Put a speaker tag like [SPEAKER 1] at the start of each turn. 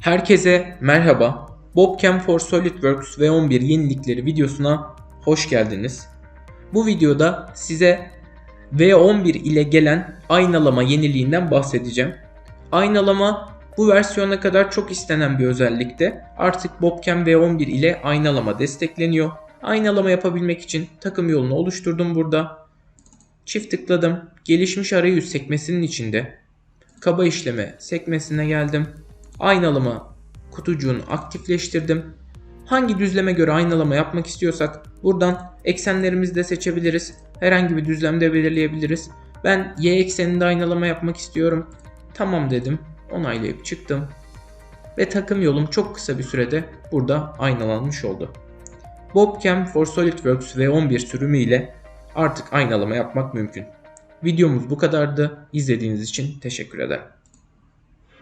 [SPEAKER 1] Herkese merhaba. Bobcam for SolidWorks V11 yenilikleri videosuna hoş geldiniz. Bu videoda size V11 ile gelen aynalama yeniliğinden bahsedeceğim. Aynalama bu versiyona kadar çok istenen bir özellikte. Artık Bobcam V11 ile aynalama destekleniyor. Aynalama yapabilmek için takım yolunu oluşturdum burada. Çift tıkladım. Gelişmiş arayüz sekmesinin içinde kaba işleme sekmesine geldim. Aynalama kutucuğunu aktifleştirdim. Hangi düzleme göre aynalama yapmak istiyorsak buradan eksenlerimizi de seçebiliriz. Herhangi bir düzlemde belirleyebiliriz. Ben y ekseninde aynalama yapmak istiyorum. Tamam dedim. Onaylayıp çıktım. Ve takım yolum çok kısa bir sürede burada aynalanmış oldu. Bobcam for SolidWorks V11 sürümü ile artık aynalama yapmak mümkün. Videomuz bu kadardı. İzlediğiniz için teşekkür ederim.